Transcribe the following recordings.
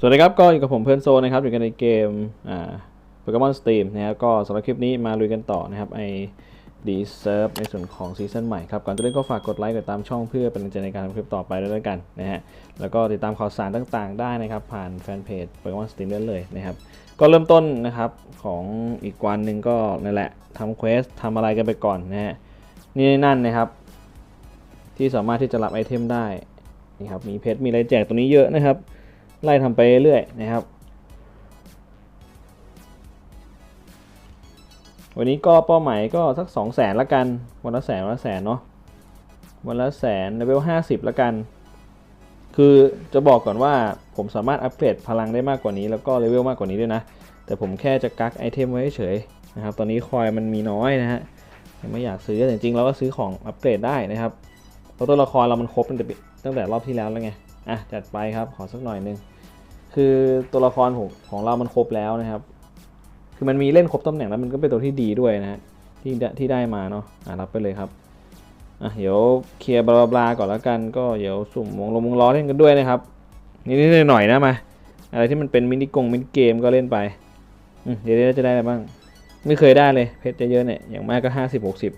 สวัสดีครับ ก็อยู่กับผมเพื่อนโซนะครับ อยู่กันในเกมอ่าโปเกมอนสตรีมนะครับก็สำหรับคลิปนี้มาลุยกันต่อนะครับไอดีเซิร์ฟในส่วนของซีซั่นใหม่ครับ ก่อนจะเล่นก็ฝากกดไลค์กดตามช่องเพื่อเป็นกำลังใจในการทำคลิปต่อไปด้วยแล้วกันนะฮะแล้วก็ติดตามข่าวสารต่างๆ ได้นะครับ ผ่านแฟนเพจโปเกมอนสตรีมได้เลยนะครับ ก็เริ่มต้นนะครับของอีกวันหนึ่งก็นั่นแหละทำเควสทำอะไรกันไปก่อนนะฮะนี่นั่นนะครับ ที่สามารถที่จะรับไอเทมได้นี่ครับมีเพชรมีอะไรแจกตัวนี้เยอะนะครับ ไล่ทำไปเรื่อยๆนะครับ วันนี้ก็เป้าหมายก็สัก 2 0 0แสนละกัน วันละแสนวันละแสนเนาะวันละแสนเลเวล50 ละกัน คือจะบอกก่อนว่าผมสามารถอัปเกรดพลังได้มากกว่านี้ แล้วก็เลเวลมากกว่านี้ด้วยนะ แต่ผมแค่จะกักไอเทมไว้เฉยนะครับ ตอนนี้คอยมันมีน้อยนะฮะยังไม่อยากซื้อแต่จริงๆเราก็ซื้อของอัปเกรดได้นะครับเพราะตัวละครเรามันครบตั้งแต่ตั้งแต่รอบที่แล้วแล้วไง อะจัดไปครับขอสักหน่อยหนึงคือตัวละครของของเรามันครบแล้วนะครับ คือมันมีเล่นครบตำแหน่งแล้วมันก็เป็นตัวที่ดีด้วยนะฮะที่ได้ที่ได้มาเนาะอะรับไปเลยครับอะเดี๋ยวเคลียร์บลาบลาก่อนแล้วกันก็เดี๋ยวสุ่มวงลงวงล้อเล่นกันด้วยนะครับนิดๆหน่อยๆนะมาอะไรที่มันเป็นมินิกงมินิเกมก็เล่นไปเดี๋ยวเดี๋ยวจะได้อะไรบ้าง ไม่เคยได้เลยเพชรเยอะๆเนี่ยอย่างมากก็ห้าสิบหกสิ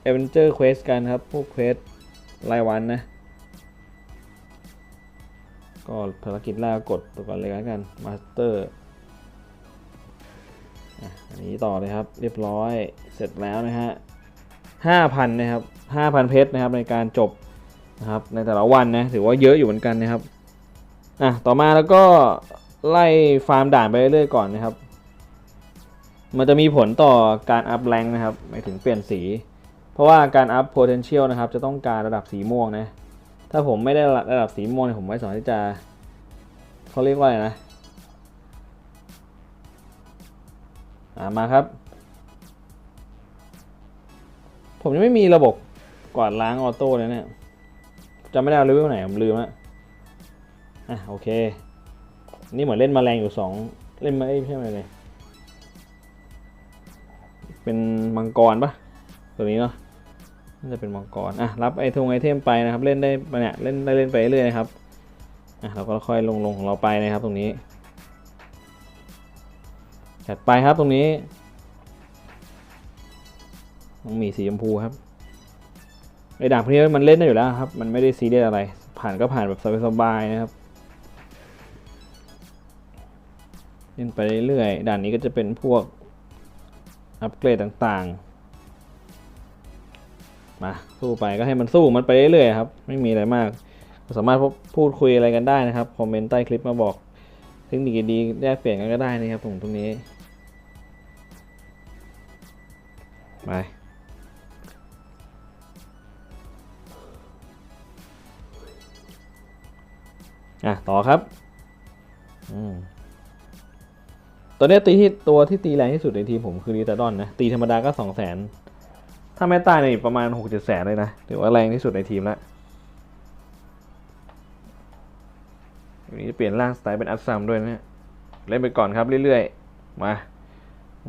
บอะโอเคก็ทำ Adventure Quest กันครับ พวกเควสรายวันนะ ก็ภารกิจแรกกดตัวก่อนเลยกัน Master อะอันนี้ต่อเลยครับ เรียบร้อยเสร็จแล้วนะฮะ5,000นะครับ5,000เพชรนะครับในการจบนะครับในแต่ละวันนะถือว่าเยอะอยู่เหมือนกันนะครับอะต่อมาแล้วก็ไล่ฟาร์มด่านไปเรื่อยๆก่อนนะครับ มันจะมีผลต่อการอัพแรงนะครับหมายถึงเปลี่ยนสี เพราะว่าการอัพ potential นะครับจะต้องการระดับสีม่วงนะ ถ้าผมไม่ได้ระดับสีม่วงเนี่ยผมไม่สามารถที่จะเขาเรียกว่าอะไรนะอ่ามาครับ ผมยังไม่มีระบบกวาดล้างออโต้เลยเนี่ยจำไม่ได้เลเวลไหนผมลืมละอะโอเค นี่เหมือนเล่นแมลงอยู่สองเล่นมาเอ้ยไม่ใช่อะไรเลย เป็นมังกรปะตัวนี้เนาะ น่าจะเป็นมังกรอะรับไอทงไอเทมไปนะครับ เล่นได้ปเนี่ยเล่นได้เล่นไปเรื่อยนะครับอะเราก็ค่อยลงลงของเราไปนะครับ ตรงนี้จัดไปครับตรงนี้ต้องมีสีชมพูครับไอด่างพวกนี้มันเล่นได้อยู่แล้วครับ มันไม่ได้ซีเรียสอะไร ผ่านก็ผ่านแบบสบายๆนะครับเล่นไปเรื่อยๆด่านนี้ก็จะเป็นพวกอัปเกรดต่างๆ มาสู้ไปก็ให้มันสู้มันไปเรื่อยๆครับไม่มีอะไรมาก สามารถพูดคุยอะไรกันได้นะครับคอมเมนต์ใต้คลิปมาบอกเทคนิคดีแลกเปลี่ยนกันก็ได้นะครับผมตรงนี้ไปอะต่อครับอืมตัวนี้ตีที่ตัวที่ตีแรงที่สุดในทีมผมคือลีตาดอนนะตีธรรมดาก็สองแสน ถ้าไม่ตายในยประมาณหกเจ็ดแสนเลยนะถือว่าแรงที่สุดในทีมแล้วอันนี้เปลี่ยนร่างสไตล์เป็นอัสซัมด้วยนะเล่นไปก่อนครับเรื่อยๆ มา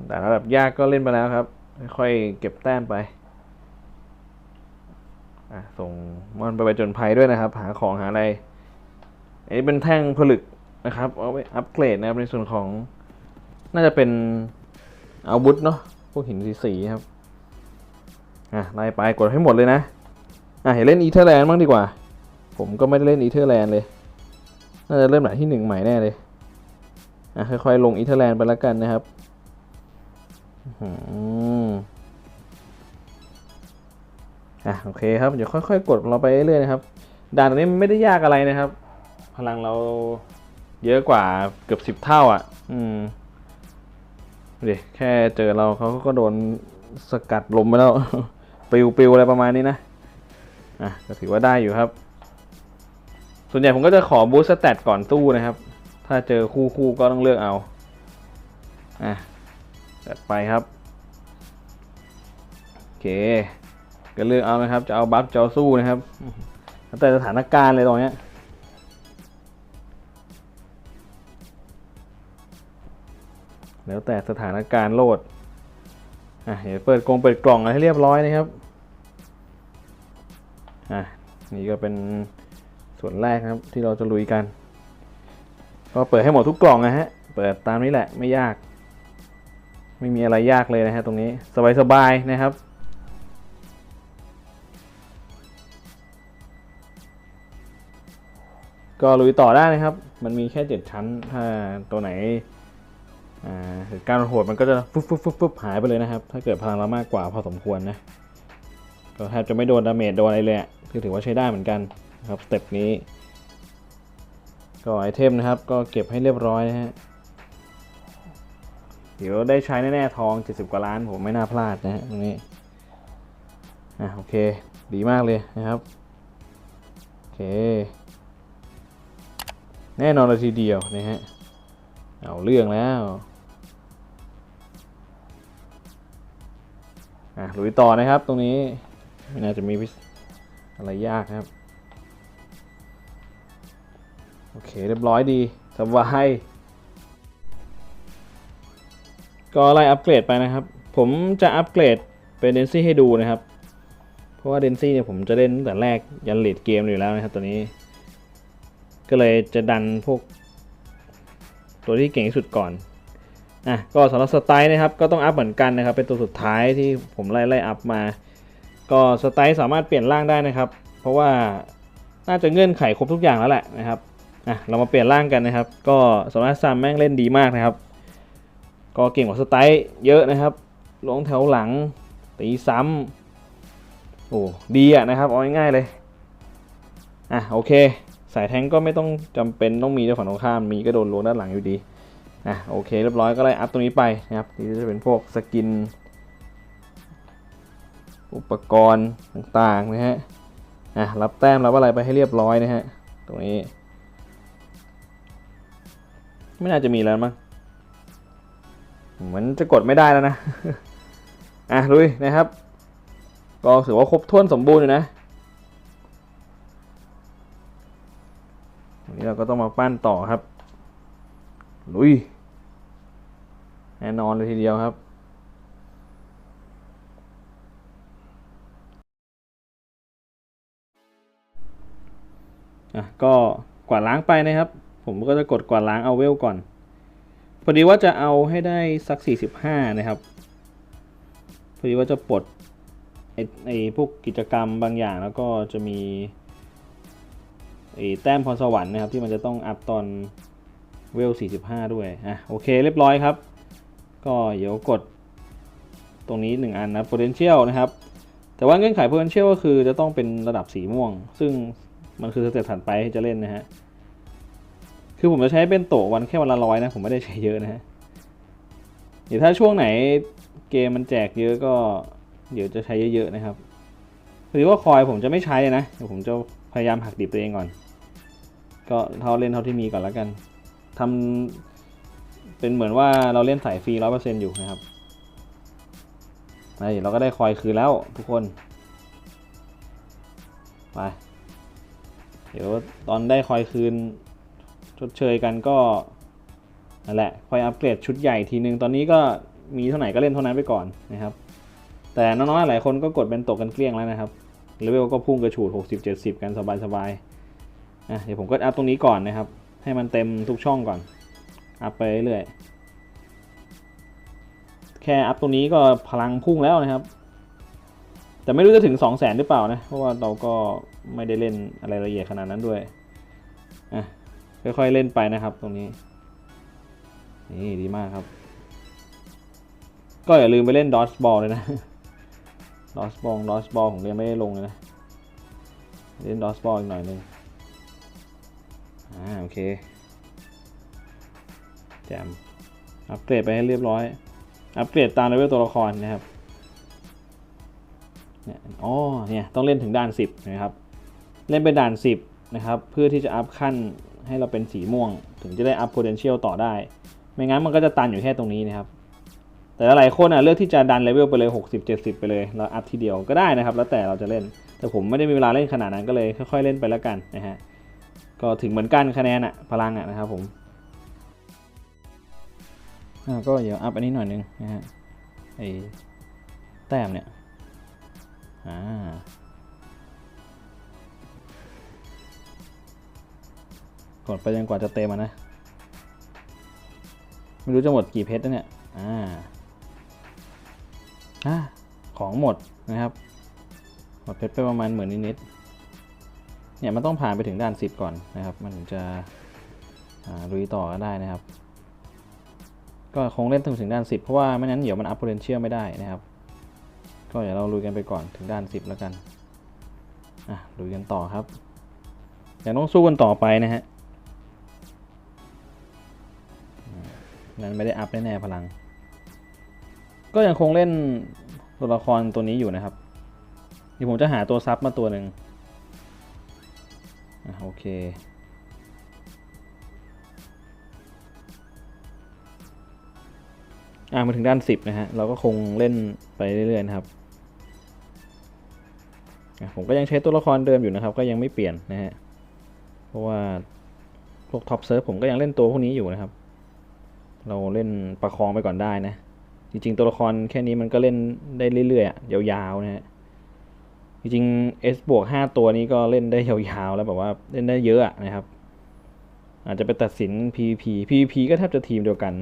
แต่ระดับยากก็เล่นไปแล้วครับ ค่อยเก็บแต้มไปส่งมอนไปไปจนภัยด้วยนะครับ หาของหาอะไร อันนี้เป็นแท่งผลึกนะครับ เอาไปอัปเกรดนะครับในส่วนของ น่าจะเป็นอาวุธเนาะพวกหินสีๆครับ อะไล่ไปกดให้หมดเลยนะอะเห็นเล่นอีเทอร์แลนด์บ้างดีกว่า ผมก็ไม่ได้เล่นอีเทอร์แลนด์เลยน่าจะเริ่มหลัที่หนึ่งใหม่แน่เลยอะค่อยๆลงอีเทอร์แลนด์ไปแล้วกันนะครับอื้อหืออะโอเคครับเดี๋ยวค่อยๆ กดของเราไปเรื่อยๆนะครับด่านตรงนี้ไม่ได้ยากอะไรนะครับ พลังเราเยอะกว่าเกือบสิบเท่า อะ อืมดูดิแค่เจอเราเขาก็โดนสกัดลมไปแล้ว ปิวปิวอะไรประมาณนี้นะอะก็ถือว่าได้อยู่ครับ ส่วนใหญ่ผมก็จะขอบูสต์สแตทก่อนสู้นะครับ ถ้าเจอคู่คู่ก็ต้องเลือกเอาอะจัดไปครับโอเคก็เลือกเอานะครับ จะเอาบัฟจะเอาสู้นะครับแล้วแต่สถานการณ์เลยตรงเนี้ยแล้วแต่สถานการณ์โหลด อะเดี๋ยวเปิดกรงเปิดกล่องอะไรให้เรียบร้อยนะครับอะนี่ก็เป็นส่วนแรกครับที่เราจะลุยกัน ก็เปิดให้หมดทุกกล่องนะฮะ เปิดตามนี้แหละไม่ยาก ไม่มีอะไรยากเลยนะฮะตรงนี้สบายๆนะครับก็ลุยต่อได้นะครับ มันมีแค่เจ็ดชั้น ถ้าตัวไหน เหตุการณ์โหดมันก็จะฟึบฟึบฟึบฟึบหายไปเลยนะครับ ถ้าเกิดพลังเรามากกว่าพอสมควรนะ ก็แทบจะไม่โดนดาเมจโดนอะไรเลยคือถือว่าใช้ได้เหมือนกันนะครับสเต็ปนี้ ก็ไอเทมนะครับ ก็เก็บให้เรียบร้อยนะฮะ เดี๋ยวได้ใช้แน่ๆทอง 70 กว่าล้านผมไม่น่าพลาดนะฮะตรงนี้ อะโอเค ดีมากเลยนะครับโอเค แน่นอนเลยทีเดียวนะฮะ เอาเรื่องแล้ว อะลุยต่อนะครับตรงนี้ไม่น่าจะมีวิสอะไรยากครับ โอเคเรียบร้อยดีสบายก็ไล่อัปเกรดไปนะครับ ผมจะอัปเกรดเป็นเดนซี่ให้ดูนะครับ เพราะว่าเดนซี่เนี่ยผมจะเล่นตั้งแต่แรกยันเลดเกมอยู่แล้วนะครับตัวนี้ ก็เลยจะดันพวก ตัวที่เก่งที่สุดก่อน อะก็สำหรับสไตล์นะครับก็ต้องอัพเหมือนกันนะครับ เป็นตัวสุดท้ายที่ผมไล่ไล่อัพมา ก็สไตล์สามารถเปลี่ยนร่างได้นะครับ เพราะว่าน่าจะเงื่อนไขครบทุกอย่างแล้วแหละนะครับอะเรามาเปลี่ยนร่างกันนะครับ ก็สามารถซัมแม่งเล่นดีมากนะครับ ก็เก่งกว่าสไตล์เยอะนะครับลงแถวหลังตีซ้ำโอ้ดีอะนะครับเอาง่ายๆเลยอะโอเค สายแทงก็ไม่ต้องจำเป็นต้องมีด้วยฝั่งตรงข้ามมีก็โดนลวงด้านหลังอยู่ดี อะโอเคเรียบร้อยก็ไล่อัพตรงนี้ไปนะครับนี่จะเป็นพวกสกิน อุปกรณ์ต่างๆนะฮะอะรับแต้มรับอะไรไปให้เรียบร้อยนะฮะตรงนี้ ไม่น่าจะมีแล้วมั้งเหมือนจะกดไม่ได้แล้วนะอะลุยนะครับ ก็ถือว่าครบถ้วนสมบูรณ์อยู่นะวันนี้เราก็ต้องมาปั้นต่อครับ ลุย แน่นอนเลยทีเดียวครับ อะ ก็กวาดล้างไปนะครับ ผมก็จะกดกวาดล้างเอาเวลก่อน พอดีว่าจะเอาให้ได้สัก 45 นะครับ พอดีว่าจะปลดไอ้ไอ้พวกกิจกรรมบางอย่างแล้วก็จะมีไอ้แต้มพรสวรรค์นะครับที่มันจะต้องอัพตอน เวล 45 ด้วย อะ โอเค เรียบร้อยครับ ก็เดี๋ยวกดตรงนี้ 1 อันนะ potential นะครับ แต่ว่าเงื่อนไข potential ก็คือจะต้องเป็นระดับสีม่วง ซึ่งมันคือสเต็ปถัดไปที่จะเล่นนะฮะ คือผมจะใช้เป็นโตะวันแค่วันละร้อยนะ ผมไม่ได้ใช้เยอะนะฮะ เดี๋ยวถ้าช่วงไหนเกมมันแจกเยอะก็ เดี๋ยวจะใช้เยอะๆนะครับ หรือว่าคอยผมจะไม่ใช้นะ เดี๋ยวผมจะพยายามหักดิบตัวเองก่อน ก็เท่าเล่นเท่าที่มีก่อนแล้วกัน ทำเป็นเหมือนว่าเราเล่นสายฟรีร้อยเปอร์เซ็นต์อยู่นะครับนี่เราก็ได้คอยคืนแล้วทุกคน ไป เดี๋ยวตอนได้คอยคืนชดเชยกันก็นั่นแหละคอยอัปเกรดชุดใหญ่ทีนึง ตอนนี้ก็มีเท่าไหร่ก็เล่นเท่านั้นไปก่อนนะครับ แต่น้องๆหลายคนก็กดเป็นตกกันเกลี้ยงแล้วนะครับเลเวลก็พุ่งกระฉูด 60 70 กันสบายๆอะเดี๋ยวผมก็อัพตรงนี้ก่อนนะครับ ให้มันเต็มทุกช่องก่อน อัพไปเรื่อยแค่อัพตรงนี้ก็พลังพุ่งแล้วนะครับ แต่ไม่รู้จะถึง 2 0 0แสนหรือเปล่านะ เพราะว่าเราก็ไม่ได้เล่นอะไรละเอียดขนาดนั้นด้วยอะค่อยๆเล่นไปนะครับตรงนี้ นี่ดีมากครับ ก็อย่าลืมไปเล่นดอ g บอลเลยนะดอ g บอลดอ g บอลผมยังไม่ได้ลงเลยนะ เล่นดอ g บอลอีกหน่อยหนึง อ่าโอเคแจมอัปเกรดไปให้เรียบร้อย อัปเกรดตามเลเวลตัวละครนะครับเนี่ยอ๋อเนี่ยต้องเล่นถึงด่าน10นะครับ เล่นไปด่าน 10นะครับ เพื่อที่จะอัพขั้นให้เราเป็นสีม่วง ถึงจะได้อัพ potential ต่อได้ ไม่งั้นมันก็จะตันอยู่แค่ตรงนี้นะครับ แต่หลายคนอะเลือกที่จะดันเลเวลไปเลย 60 70 ไปเลยแล้วอัพทีเดียวก็ได้นะครับ แล้วแต่เราจะเล่น แต่ผมไม่ได้มีเวลาเล่นขนาดนั้นก็เลยค่อยๆเล่นไปแล้วกันนะฮะ ก็ถึงเหมือนกันคะแนนอะพลังอะนะครับผมอ่าก็เดี๋ยวอัพอันนี้หน่อยนึงนะฮะไอแต้มเนี่ยอ่ากดไปจนกว่าจะเต็มอะนะ ไม่รู้จะหมดกี่เพชรแล้วเนี่ย อ่าอ่าของหมดนะครับ หมดเพชรไปประมาณหมื่นนิดๆ เนี่ยมันต้องผ่านไปถึงด่านสิบก่อนนะครับ มันถึงจะอ่าลุยต่อก็ได้นะครับ ก็คงเล่นถึงถึงด่านสิบเพราะว่าไม่นั้นเดี๋ยวมันอัพ potential ไม่ได้นะครับ ก็เดี๋ยวเราลุยกันไปก่อนถึงด่านสิบแล้วกันอะลุยกันต่อครับยังต้องสู้กันต่อไปนะฮะนั้นไม่ได้อัพแน่ๆพลัง ก็ยังคงเล่นตัวละครตัวนี้อยู่นะครับเดี๋ยวผมจะหาตัวซับมาตัวหนึ่ง โอเค อ่ามาถึงด้านสิบนะฮะ เราก็คงเล่นไปเรื่อยๆนะครับ ผมก็ยังใช้ตัวละครเดิมอยู่นะครับ ก็ยังไม่เปลี่ยนนะฮะ เพราะว่าพวกท็อปเซิร์ฟผมก็ยังเล่นตัวพวกนี้อยู่นะครับ เราเล่นประคองไปก่อนได้นะ จริงๆ ตัวละครแค่นี้มันก็เล่นได้เรื่อยๆอะยาวๆนะฮะ จริงๆ S บวก5ตัวนี้ก็เล่นได้ยาวๆ แล้วแบบว่าเล่นได้เยอะนะครับ อาจจะไปตัดสิน PVP PVP ก็แทบจะทีมเดียวกัน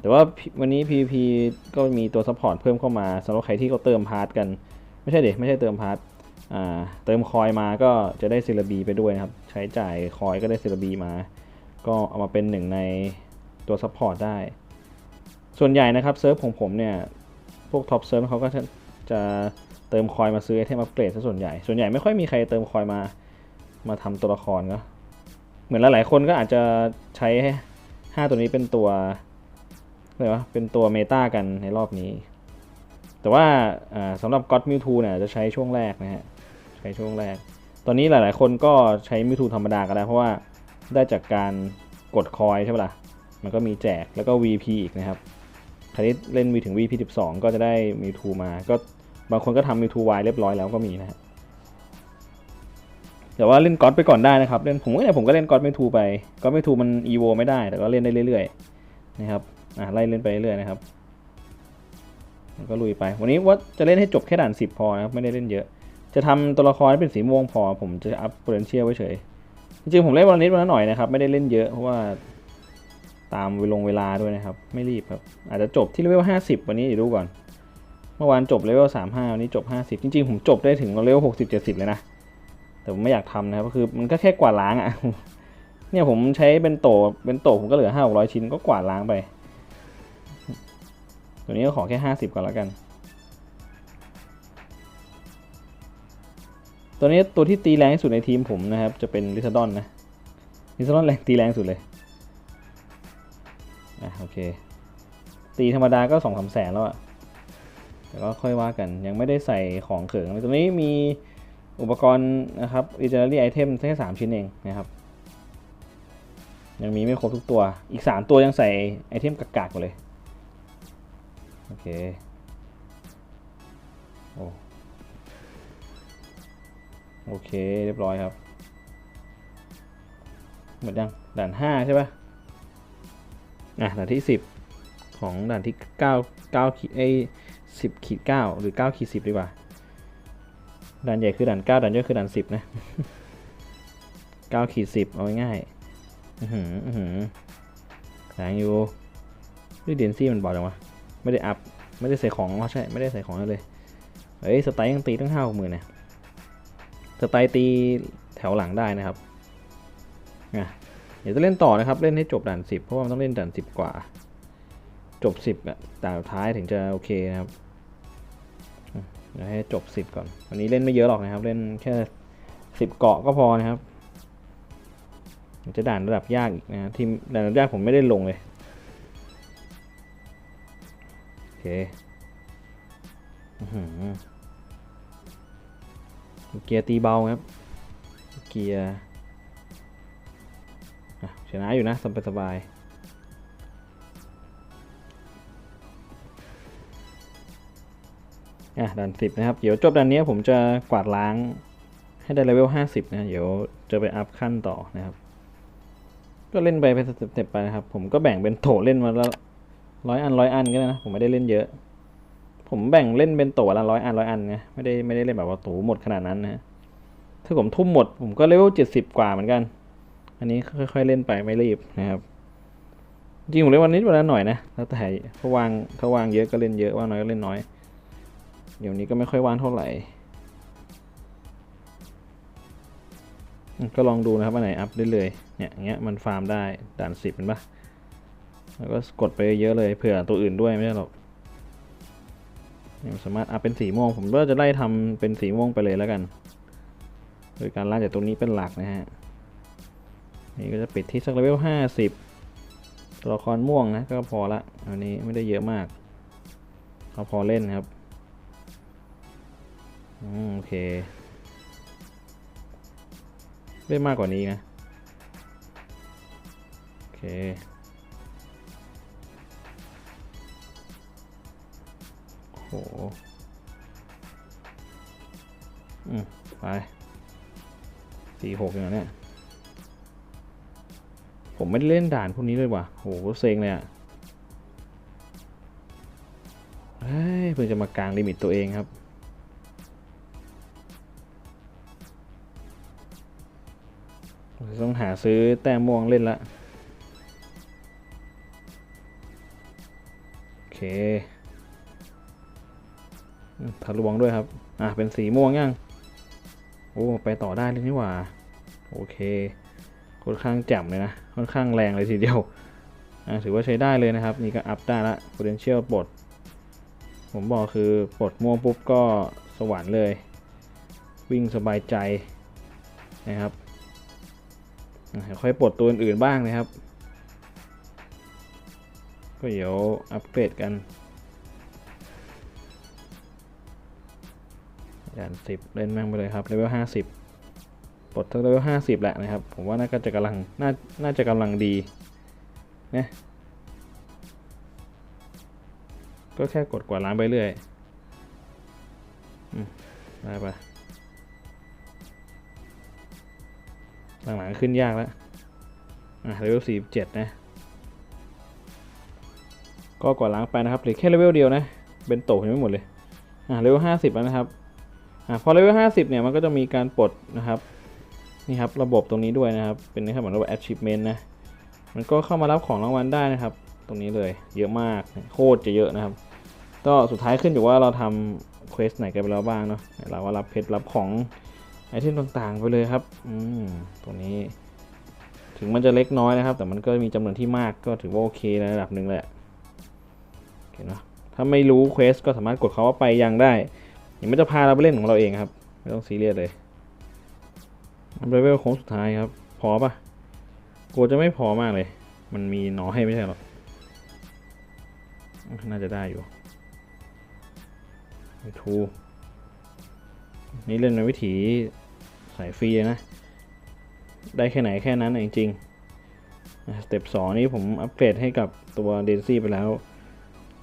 แต่ว่าวันนี้ PVP ก็มีตัวซัพพอร์ตเพิ่มเข้ามาสำหรับใครที่เขาเติมพาร์ทกัน ไม่ใช่เด็ไม่ใช่เติมพาร์ทเติมคอยมาก็จะได้ซิลบีไปด้วยนะครับ ใช้จ่ายคอยก็ได้ซิลบีมา ก็เอามาเป็นหนึ่งในตัวซัพพอร์ตได้ ส่วนใหญ่นะครับเซิร์ฟของผมเนี่ย พวกท็อปเซิร์ฟเขาก็จะจะ เติมคอยมาซื้อไอเทมอัปเกรดซะส่วนใหญ่ ส่วนใหญ่ไม่ค่อยมีใครเติมคอยมา มาทำตัวละครก็เหมือนหลายๆคนก็อาจจะใช้ห้าตัวนี้เป็นตัวอะไรวะ เป็นตัวเมตากันในรอบนี้ แต่ว่าอ่าสำหรับ God Mewtwo เนี่ยจะใช้ช่วงแรกนะฮะ ใช้ช่วงแรก ตอนนี้หลายๆคนก็ใช้ Mewtwo ธรรมดาก็ได้ เพราะว่าได้จากการกดคอยใช่ปะล่ะ มันก็มีแจกแล้วก็ VP อีกนะครับใครที่เล่นมีถึง VP 12 ก็จะได้ Mewtwo มา ก็ บางคนก็ทำ Mewtwo Y เรียบร้อยแล้วก็มีนะฮะแต่ว่าเล่นก๊อตไปก่อนได้นะครับ เล่นผมก็เนี่ยผมก็เล่นก๊อตไม่ทูไปก๊อตไม่ทูมัน EVO ไม่ได้ แต่ก็เล่นได้เรื่อยๆนะครับอะไล่เล่นไปเรื่อยๆนะครับก็ลุยไป วันนี้ว่าจะเล่นให้จบแค่ด่านสิบพอนะครับไม่ได้เล่นเยอะ จะทำตัวละครให้เป็นสีม่วงพอ ผมจะอัพ potential ไว้เฉยจริงๆผมเล่นวันนิดวันละหน่อยนะครับไม่ได้เล่นเยอะเพราะว่าตามเวลงเวลาด้วยนะครับ ไม่รีบครับ อาจจะจบที่เลเวลห้าสิบวันนี้เดี๋ยวดูก่อน มื่อวานจบเลเวลสามห้าวันนี้จบห้าสิบจริงๆ ผมจบได้ถึงเลเวลหกสิบเจ็ดสิบเลยนะ แต่ผมไม่อยากทำนะครับก็คือมันก็แค่กวาดล้างอะ่ะ เนี่ยผมใช้เป็นโตเป็นโตผมก็เหลือห้าหกร้อยชิ้นก็กวาดล้างไป ตัวนี้ก็ขอแค่ห้าสิบก่อนแล้วกัน ตัวนี้ตัวที่ตีแรงที่สุดในทีมผมนะครับ จะเป็นลิซาดอนนะลิซาดอนแรงตีแรงสุดเลยอะโอเค ตีธรรมดาก็สองสามแสนแล้วอะ แต่ก็ค่อยว่ากันยังไม่ได้ใส่ของเขิงตัวนี้มีอุปกรณ์นะครับ Legendary Item แค่สามชิ้นเองนะครับ ยังมีไม่ครบทุกตัวอีกสามตัวยังใส่ไอเทมกากๆหมดเลย โอเค โอ้โอเค เรียบร้อยครับ หมดยัง ด่านห้าใช่ปะอะ ด่านที่สิบของด่านที่เก้าเก้าขีดไอ สิบขีดเก้าหรือเก้าขีดสิบดีกว่าด่านใหญ่คือด่านเก้าด่านย่อยคือด่านสิบนะเก้าขีดสิบเอาง่ายอือหืออือหือแรงอยู่ด้วยเดนซี่มันบอกจังวะไม่ได้อัพ ไม่ได้ใส่ของอ๋อใช่ ไม่ได้ใส่ของเลย เฮ้ย สไตล์ยังตีตั้งห้าหมื่นนะสไตล์ตีแถวหลังได้นะครับอะเดี๋ยวจะเล่นต่อนะครับ เล่นให้จบด่านสิบเพราะว่ามันต้องเล่นด่านสิบกว่า จบสิบอะแต่ท้ายถึงจะโอเคนะครับ เดี๋ยวให้จบสิบก่อน วันนี้เล่นไม่เยอะหรอกนะครับ เล่นแค่สิบเกาะก็พอนะครับ จะด่านระดับยากอีกนะทีมด่านระดับยากผมไม่ได้ลงเลย โอเคอือเกียร์ตีเบาครับ เกียร์ชนะอยู่นะสบายสบาย อะด่านสิบนะครับ เดี๋ยวจบด่านนี้ผมจะกวาดล้างให้ได้เลเวลห้าสิบนะ เดี๋ยวจะไปอัพขั้นต่อนะครับ ก็เล่นไปเป็นสเต็ปไปนะครับ ผมก็แบ่งเป็นโถเล่นมาแล้วร้อยอันร้อยอันก็ได้นะ ผมไม่ได้เล่นเยอะ ผมแบ่งเล่นเป็นตัวละร้อยอันร้อยอันไงไม่ได้ไม่ได้เล่นแบบว่าโตหมดขนาดนั้นนะถ้าผมทุ่มหมด ผมก็เลเวลเจ็ดสิบกว่าเหมือนกัน อันนี้ค่อยๆเล่นไปไม่รีบนะครับจริงผมเล่นวันนี้วันละหน่อยนะแล้วแต่ถ้าวางถ้าวางเยอะก็เล่นเยอะว่างน้อยก็เล่นน้อย เดี๋ยวนี้ก็ไม่ค่อยว่างเท่าไหร่ ก็ลองดูนะครับอันไหนอัพได้เลยเนี่ยอย่างเงี้ยมันฟาร์มได้ด่านสิบเห็นปะแล้วก็กดไปเยอะเลยเผื่อตัวอื่นด้วยไม่ใช่หรอกเนี่ยสามารถอัพเป็นสีม่วงผมก็จะไล่ทำเป็นสีม่วงไปเลยแล้วกัน โดยการล่จากตรงนี้เป็นหลักนะฮะนี่ก็จะปิดที่สักเลเวลห้าสิบตัวละครม่วงนะก็พอละอันนี้ไม่ได้เยอะมากเอาพอเล่นครับ อืมโอเคเล่นมากกว่านี้นะ โอเค โห อืม ไปสี่หกอย่างเนี้ยผมไม่ได้เล่นด่านพวกนี้เลยว่ะโหเซ็งเลยอะเฮ้ยเพิ่งจะมากลางลิมิตตัวเองครับ ซื้อแต้มม่วงเล่นละโอเคทะลวงด้วยครับ อะ เป็นสีม่วงยังโอ้ ไปต่อได้เลยนี่หว่า โอเค ค่อนข้างแจ่มเลยนะ ค่อนข้างแรงเลยทีเดียว อะ ถือว่าใช้ได้เลยนะครับ นี่ก็อัพได้ละ potential ปลด ผมบอกคือปลดม่วงปุ๊บก็สวรรค์เลย วิ่งสบายใจนะครับ ค่อยปลดตัวอื่นๆบ้างนะครับ ก็เดี๋ยวอัปเกรดกันด่านสิบเล่นแม่งไปเลยครับเลเวลห้าสิบปลดทั้งเลเวลห้าสิบแหละนะครับ ผมว่าน่าจะกำลังน่าน่าจะกำลังดีนะก็แค่กดกวาดล้างไปเรื่อยอืมได้ปะ หลังๆขึ้นยากแล้ว อะเลเวลสี่เจ็ดนะ ก็กวาดล้างไปนะครับเหลือแค่เลเวลเดียวนะ เป็นโตยังไม่หมดเลย อะเลเวลห้าสิบแล้วนะครับ อะพอเลเวลห้าสิบเนี่ยมันก็จะมีการปลดนะครับ นี่ครับระบบตรงนี้ด้วยนะครับ เป็นนะครับเหมือนว่า achievement นะ มันก็เข้ามารับของรางวัลได้นะครับ ตรงนี้เลย เยอะมาก โคตรจะเยอะนะครับ ก็สุดท้ายขึ้นอยู่ว่าเราทำเควสไหนกันไปแล้วบ้างเนาะ เราว่ารับเพชรรับของ ไอเทมต่างๆไปเลยครับ อืม ตรงนี้ ถึงมันจะเล็กน้อยนะครับ แต่มันก็มีจำนวนที่มากก็ถือว่าโอเคในระดับหนึ่งแหละเคเนาะถ้าไม่รู้เควสก็สามารถกดเขาว่าไปยังได้เดี๋ยวมันจะพาเราไปเล่นของเราเองครับ ไม่ต้องซีเรียสเลยเลเวลโค้งสุดท้ายครับ พอปะกลัวจะไม่พอมากเลย มันมีน้อยไม่ใช่หรอ น่าจะได้อยู่ไปทูนี่เล่นในวิถี สายฟรีนะ ได้แค่ไหนแค่นั้นจริงสเต็ปสองนี้ผมอัปเกรดให้กับตัวเดนซี่ไปแล้ว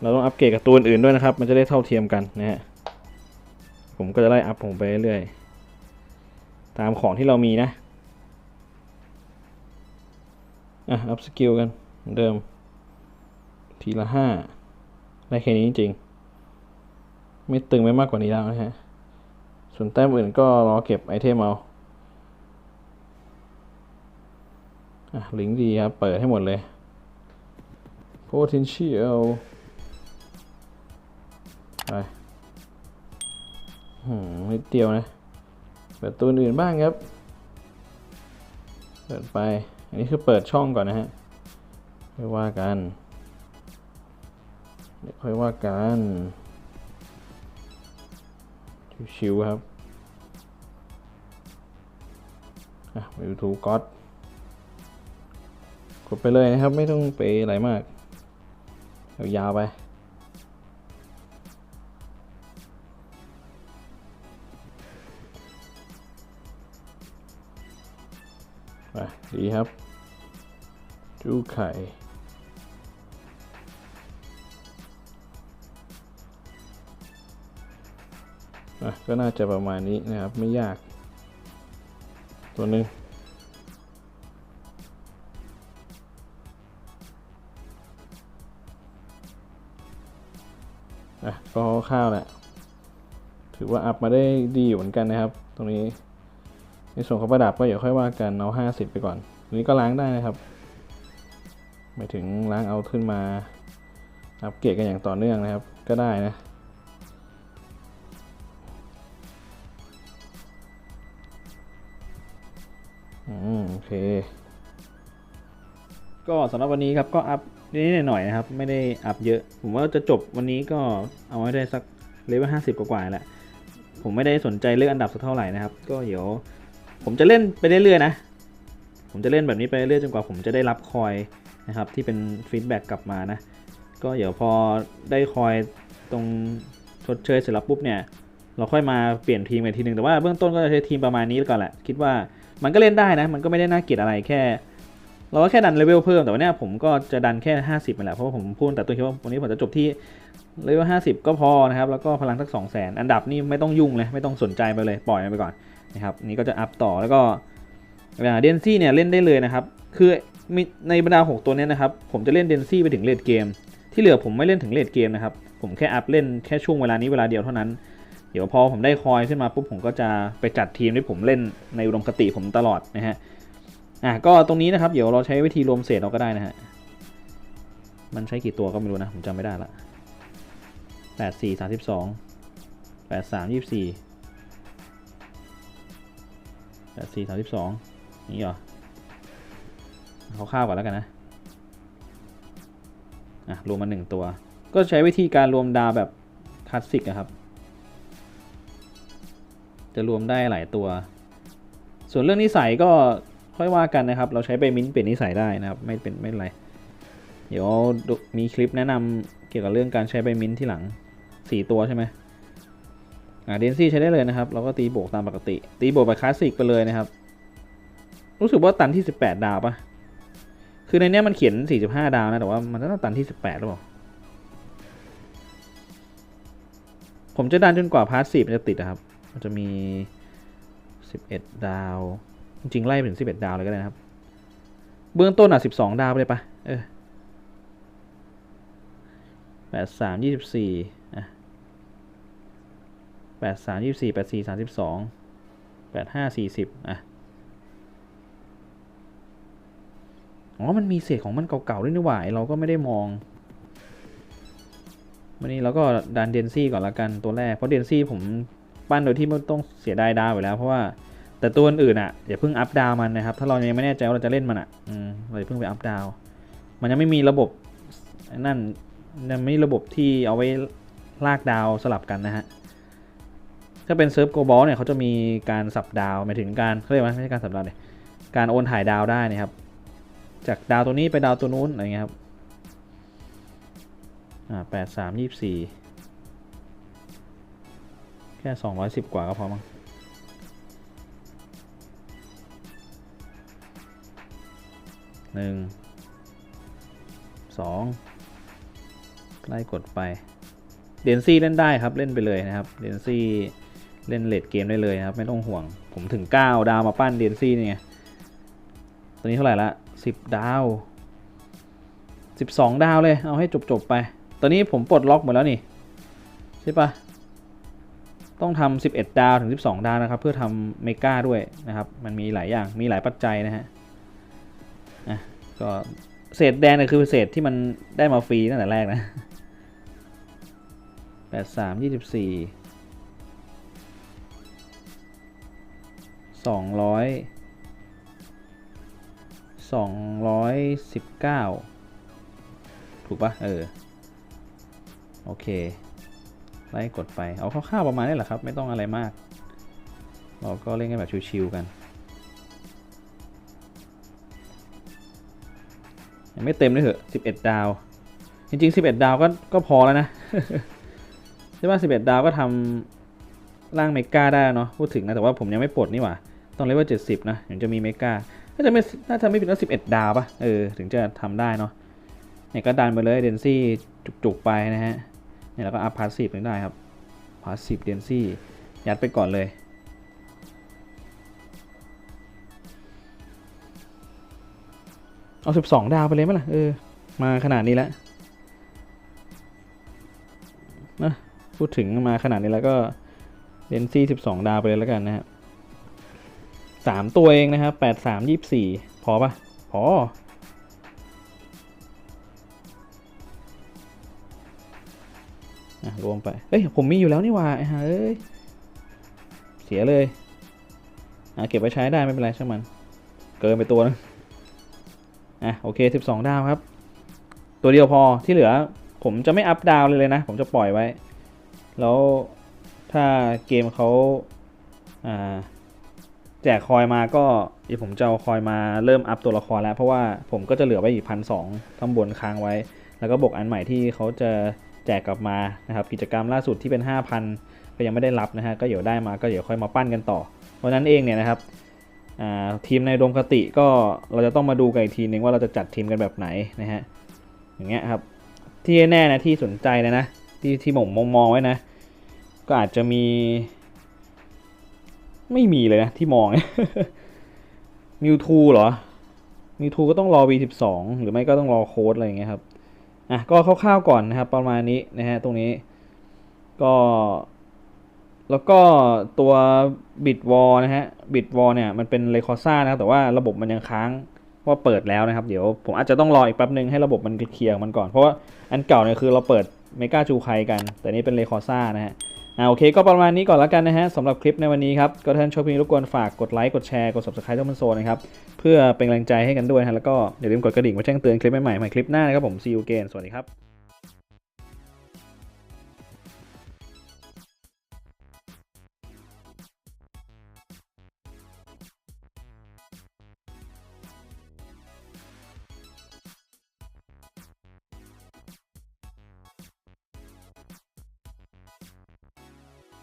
เราต้องอัปเกรดกับตัวอื่นด้วยนะครับ มันจะได้เท่าเทียมกันนะฮะ ผมก็จะไล่อัพผมไปเรื่อยๆตามของที่เรามีนะ อะ อัพสกิลกันเหมือนเดิม ทีละห้าได้แค่นี้จริงๆ ไม่ตึงไม่มากกว่านี้แล้วนะฮะ ส่วนแต้มอื่นก็รอเก็บไอเทมเอาอลิงก์ดีครับ เปิดให้หมดเลย potential ไปหืมนิดเดียวนะ เปิดตัวอื่นบ้างครับ เปิดไป อันนี้คือเปิดช่องก่อนนะฮะค่อยว่ากันเดี๋ยวค่อยว่ากัน ชิวๆครับอะไปดูทูก็อดกดไปเลยนะครับ ไม่ต้องไปอะไรมากยาวๆไปไปดีครับจูไข่ อะก็น่าจะประมาณนี้นะครับไม่ยาก ตัวนึงอะก็คร่าวแหละถือว่าอัพมาได้ดีอยู่เหมือนกันนะครับ ตรงนี้ในส่วนของประดับก็เดี๋ยวค่อยว่ากันเอา 50 ไปก่อนอันนี้ก็ล้างได้นะครับหมายถึงล้างเอาขึ้นมาอัปเกรดกันอย่างต่อเนื่องนะครับ ก็ได้นะ เค ก็สำหรับวันนี้ครับก็อัพนิดหน่อยนะครับ ไม่ได้อัพเยอะ ผมว่าจะจบวันนี้ก็เอาไว้ได้สักเลเวลห้าสิบกว่าๆแหละผมไม่ได้สนใจเรื่องอันดับสักเท่าไหร่นะครับ ก็เดี๋ยว ผมจะเล่นไปเรื่อยๆนะ ผมจะเล่นแบบนี้ไปเรื่อยจนกว่าผมจะได้รับคอยนะครับ ที่เป็นฟีดแบ็กกลับมานะ ก็เดี๋ยวพอได้คอยตรงชดเชยเสร็จแล้วปุ๊บเนี่ย เราค่อยมาเปลี่ยนทีมกันทีหนึ่งแต่ว่าเบื้องต้นก็จะใช้ทีมประมาณนี้ก่อนแหละ คิดว่า มันก็เล่นได้นะ มันก็ไม่ได้น่าเกลียดอะไรแค่ เราก็แค่ดันเลเวลเพิ่ม แต่ว่าเนี่ยผมก็จะดันแค่ 50ไปแหละ เพราะว่าผมพูดแต่ตัวคิดว่าวันนี้ผมจะจบที่เลเวล50 ก็พอนะครับ แล้วก็พลังสัก 2 0 0 0 0 0 อันดับนี่ไม่ต้องยุ่งเลย ไม่ต้องสนใจไปเลย ปล่อยมันไปก่อนนะครับ นี่ก็จะอัพต่อ แล้วก็เดนซี่เนี่ยเล่นได้เลยนะครับ คือมีในบรรดา 6 ตัวนี้นะครับ ผมจะเล่นเดนซี่ไปถึงเลดเกม ที่เหลือผมไม่เล่นถึงเลดเกมนะครับ ผมแค่อัพเล่นแค่ช่วงเวลานี้เวลาเดียวเท่านั้น เดี๋ยวพอผมได้คอยขึ้นมาปุ๊บผมก็จะไปจัดทีมที่ผมเล่นในอุดมคติผมตลอดนะฮะอะก็ตรงนี้นะครับเดี๋ยวเราใช้วิธีรวมเศษเราก็ได้นะฮะมันใช้กี่ตัวก็ไม่รู้นะผมจำไม่ได้ละแปดสี่สามสิบสองแปดสามยี่สี่แปดสี่สามสิบสองนี่เหรอเขาข้าวก่อนแล้วกันนะอะรวมมาหนึ่งตัว ก็ใช้วิธีการรวมดาวแบบคลาสสิกอะครับ จะรวมได้หลายตัว ส่วนเรื่องนิสัยก็ค่อยว่ากันนะครับ เราใช้ใบมิ้นท์เปลี่ยนนิสัยได้นะครับ ไม่เป็นไม่ไร เดี๋ยวมีคลิปแนะนำเกี่ยวกับเรื่องการใช้ใบมิ้นท์ที่หลัง 4 ตัวใช่ไหมอ่าเดนซี่ใช้ได้เลยนะครับ เราก็ตีโบกตามปกติ ตีโบกแบบคลาสสิกไปเลยนะครับ รู้สึกว่าตันที่ 18 ดาวปะคือในเนี้ยมันเขียน 45 ดาวนะ แต่ว่ามันต้องตันที่ 18หรือเปล่า ผมจะดันจนกว่าพาร์ทสี่มันจะติดนะครับ มันจะมี 11 ดาว จริง ๆ ไล่ไปถึง 11 ดาวเลยก็ได้นะครับ เบื้องต้นอะ 12 ดาวไปเลยปะเออแปดสามยี่สิบสี่อะแปดสามยี่สิบสี่แปดสี่สามสิบสองแปดห้าสี่สิบอะอ๋อ มันมีเศษของมันเก่าๆด้วยนี่หว่าเราก็ไม่ได้มอง วันนี้เราก็ดันเดนซี่ก่อนละกันตัวแรก เพราะเดนซี่ผม ปั้นโดยที่ไม่ต้องเสียดายดาวอยู่แล้วเพราะว่าแต่ตัวอื่นอะอย่าเพิ่งอัพดาวมันนะครับ ถ้าเรายังไม่แน่ใจว่าเราจะเล่นมันอะอืมเราอย่าเพิ่งไปอัพดาวมันยังไม่มีระบบนั่นยังไม่มีระบบที่เอาไว้ลากดาวสลับกันนะฮะถ้าเป็นเซิร์ฟโกบอลเนี่ยเขาจะมีการสับดาวหมายถึงการเขาเรียกว่าไม่ใช่การสับดาวเลยการโอนถ่ายดาวได้นะครับ จากดาวตัวนี้ไปดาวตัวนู้นอะไรเงี้ยครับอ่าแปดสามยี่สี่ แค่สองร้อยสิบกว่าก็พอมั้งหนึ่งสองไล่กดไปเดนซี่เล่นได้ครับเล่นไปเลยนะครับเดนซี่เล่นเลดเกมได้เลยนะครับ ไม่ต้องห่วง ผมถึง 9 ดาวมาปั้นเดนซี่นี่ไงตอนนี้เท่าไหร่ละ 10 ดาว 12 ดาวเลย เอาให้จบๆไป ตอนนี้ผมปลดล็อกหมดแล้วนี่ ใช่ปะ ต้องทำ11 ดาวถึง 12 ดาวนะครับ เพื่อทำเมกาด้วยนะครับ มันมีหลายอย่างมีหลายปัจจัยนะฮะอะก็เศษแดงเนี่ยคือเศษที่มันได้มาฟรีตั้งแต่แรกนะแปดสามยี่สิบสี่สองร้อยสองร้อยสิบเก้าถูกปะเออ โอเค ไล่กดไป เอาคร่าวๆประมาณนี้แหละครับ ไม่ต้องอะไรมาก เราก็เล่นกันแบบชิวๆกัน ยังไม่เต็มเลยเหอะ11 ดาว จริงๆ 11 ดาวก็ก็พอแล้วนะใช่ป่ะ11 ดาวก็ทำร่างเมกาได้เนาะพูดถึงนะ แต่ว่าผมยังไม่ปลดนี่หว่า ต้องเลเวล70 นะถึงจะมีเมกาน่าจะไม่น่าจะไม่ผิดว่า11 ดาวปะเออถึงจะทำได้เนาะเนี่ยก็ดันไปเลยเดนซี่จุกๆไปนะฮะ เนี่ยแล้วก็อัพพาสซีฟได้ครับพาสซีฟเดนซี่ยัดไปก่อนเลย เอาสิบสองดาวไปเลยไหมล่ะ เออ มาขนาดนี้แล้วนะพูดถึงมาขนาดนี้แล้วก็เลนซี่สิบสองดาวไปเลยแล้วกันนะฮะสามตัวเองนะครับแปดสามยี่สี่พอปะพอ อะรวมไปเอ้ย ผมมีอยู่แล้วนี่ว่าเอ้ย เสียเลย อะเก็บไว้ใช้ได้ไม่เป็นไรช่างมัน เกินไปตัวนึงอะโอเค12 ดาวครับ ตัวเดียวพอที่เหลือ ผมจะไม่อัพดาวเลยเลยนะ ผมจะปล่อยไว้ แล้วถ้าเกมเขาอ่าแจกคอยมาก็เดี๋ยวผมจะเอาคอยมาเริ่มอัพตัวละครแล้ว เพราะว่าผมก็จะเหลือไว้อีกพันสองข้างบนค้างไว้ แล้วก็บวกอันใหม่ที่เขาจะ แจกกลับมานะครับกิจกรรมล่าสุดที่เป็น 5,000 ก็ยังไม่ได้รับนะฮะก็เดี๋ยวได้มาก็เดี๋ยวค่อยมาปั้นกันต่อ เพราะนั้นเองเนี่ยนะครับทีมในดวงคติก็เราจะต้องมาดูกันอีกทีนึงว่าเราจะจัดทีมกันแบบไหนนะฮะอย่างเงี้ยครับที่แน่ๆนะที่สนใจเลยนะที่ที่ผมมองมองไว้นะ ก็อาจจะมี ไม่มีเลยนะที่มองมิวทูเหรอมิวทูก็ต้องรอ V12 หรือไม่ก็ต้องรอโค้ดอะไรอย่างเงี้ยครับ อะก็คร่าวๆก่อนนะครับประมาณนี้นะฮะตรงนี้ก็แล้วก็ตัวบิดวอลนะฮะบิดวอลเนี่ยมันเป็นเลคอซ่านะครับแต่ว่าระบบมันยังค้างว่าเปิดแล้วนะครับ เดี๋ยวผมอาจจะต้องรออีกแป๊บนึงให้ระบบมันเคลียร์มันก่อน เพราะว่าอันเก่าเนี่ยคือเราเปิดเมกาจูไคกัน แต่นี่เป็นเลคอซ่านะฮะ อ่าโอเคก็ประมาณนี้ก่อนแล้วกันนะฮะสำหรับคลิปในวันนี้ครับก็ท่านชอบคลิปนี้รบกวนฝากกดไลค์กดแชร์กด subscribe ทุกมันโซนะครับ เพื่อเป็นกำลังใจให้กันด้วยนะฮะแล้วก็อย่าลืมกดกระดิ่งมาแจ้งเตือนคลิปใหม่ๆใหม่คลิปหน้านะครับผม see you again สวัสดีครับ